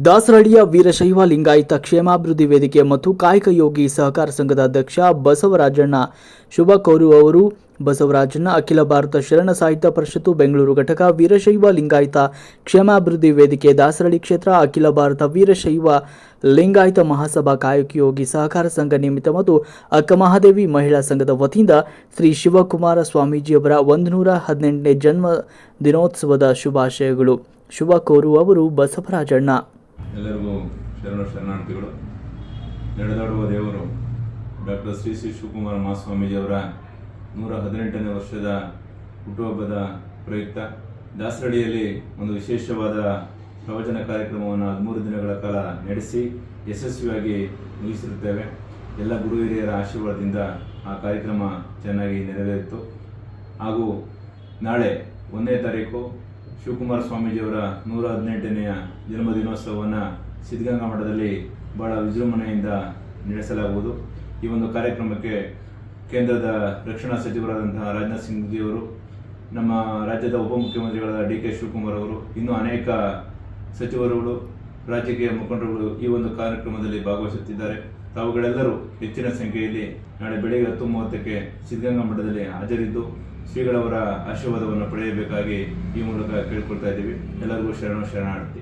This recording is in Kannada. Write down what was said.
ದಾಸರಳ್ಳಿಯ ವೀರಶೈವ ಲಿಂಗಾಯತ ಕ್ಷೇಮಾಭಿವೃದ್ಧಿ ವೇದಿಕೆ ಮತ್ತು ಕಾಯಕ ಯೋಗಿ ಸಹಕಾರ ಸಂಘದ ಅಧ್ಯಕ್ಷ ಬಸವರಾಜಣ್ಣ ಶುಭ ಕೋರುವವರು ಬಸವರಾಜಣ್ಣ ಅಖಿಲ ಭಾರತ ಶರಣ ಸಾಹಿತ್ಯ ಪರಿಷತ್ತು ಬೆಂಗಳೂರು ಘಟಕ ವೀರಶೈವ ಲಿಂಗಾಯತ ಕ್ಷೇಮಾಭಿವೃದ್ಧಿ ವೇದಿಕೆ ದಾಸರಳ್ಳಿ ಕ್ಷೇತ್ರ ಅಖಿಲ ಭಾರತ ವೀರಶೈವ ಲಿಂಗಾಯತ ಮಹಾಸಭಾ ಕಾಯಕ ಯೋಗಿ ಸಹಕಾರ ಸಂಘ ನಿಮಿತ್ತ ಮತ್ತು ಅಕ್ಕಮಹಾದೇವಿ ಮಹಿಳಾ ಸಂಘದ ವತಿಯಿಂದ ಶ್ರೀ ಶಿವಕುಮಾರ ಸ್ವಾಮೀಜಿಯವರ ಒಂದು ನೂರ ಹದಿನೆಂಟನೇ ಜನ್ಮ ದಿನೋತ್ಸವದ ಶುಭಾಶಯಗಳು. ಶುಭ ಕೋರುವವರು ಬಸವರಾಜಣ್ಣ. ಎಲ್ಲರಿಗೂ ಶರಣ ಶರಣಾರ್ಥಿಗಳು. ನಡೆದಾಡುವ ದೇವರು ಡಾಕ್ಟರ್ ಶ್ರೀ ಶ್ರೀ ಶಿವಕುಮಾರ ಮಹಾಸ್ವಾಮೀಜಿಯವರ ನೂರ ಹದಿನೆಂಟನೇ ವರ್ಷದ ಹುಟ್ಟುಹಬ್ಬದ ಪ್ರಯುಕ್ತ ದಾಸರಡಿಯಲ್ಲಿ ಒಂದು ವಿಶೇಷವಾದ ಪ್ರವಚನ ಕಾರ್ಯಕ್ರಮವನ್ನು ಹದಿಮೂರು ದಿನಗಳ ಕಾಲ ನಡೆಸಿ ಯಶಸ್ವಿಯಾಗಿ ಮುಗಿಸಿರುತ್ತೇವೆ. ಎಲ್ಲ ಗುರು ಹಿರಿಯರ ಆಶೀರ್ವಾದದಿಂದ ಆ ಕಾರ್ಯಕ್ರಮ ಚೆನ್ನಾಗಿ ನೆರವೇರಿತು. ಹಾಗೂ ನಾಳೆ ಒಂದನೇ ತಾರೀಕು ಶಿವಕುಮಾರ ಸ್ವಾಮೀಜಿಯವರ ನೂರ ಹದಿನೆಂಟನೆಯ ಜನ್ಮದಿನೋತ್ಸವವನ್ನು ಸಿದ್ಧಗಂಗಾ ಮಠದಲ್ಲಿ ಬಹಳ ವಿಜೃಂಭಣೆಯಿಂದ ನಡೆಸಲಾಗುವುದು. ಈ ಒಂದು ಕಾರ್ಯಕ್ರಮಕ್ಕೆ ಕೇಂದ್ರದ ರಕ್ಷಣಾ ಸಚಿವರಾದಂತಹ ರಾಜನಾಥ್ ಸಿಂಗ್ ಜಿಯವರು ನಮ್ಮ ರಾಜ್ಯದ ಉಪಮುಖ್ಯಮಂತ್ರಿಗಳಾದ ಡಿ ಕೆ ಶಿವಕುಮಾರ್ ಅವರು, ಇನ್ನೂ ಅನೇಕ ಸಚಿವರುಗಳು ರಾಜಕೀಯ ಮುಖಂಡರುಗಳು ಈ ಒಂದು ಕಾರ್ಯಕ್ರಮದಲ್ಲಿ ಭಾಗವಹಿಸುತ್ತಿದ್ದಾರೆ. ತಾವುಗಳೆಲ್ಲರೂ ಹೆಚ್ಚಿನ ಸಂಖ್ಯೆಯಲ್ಲಿ ನಾಳೆ ಬೆಳಗ್ಗೆ ಹತ್ತು ಮೂವತ್ತಕ್ಕೆ ಸಿದ್ಧಗಂಗಾ ಮಠದಲ್ಲಿ ಹಾಜರಿದ್ದು ಶ್ರೀಗಳವರ ಆಶೀರ್ವಾದವನ್ನು ಪಡೆಯಬೇಕಾಗಿ ಈ ಮೂಲಕ ಕೇಳ್ಕೊಳ್ತಾ ಇದ್ದೀವಿ. ಎಲ್ಲರಿಗೂ ಶರಣ ಶರಣಾರ್ಥಿ.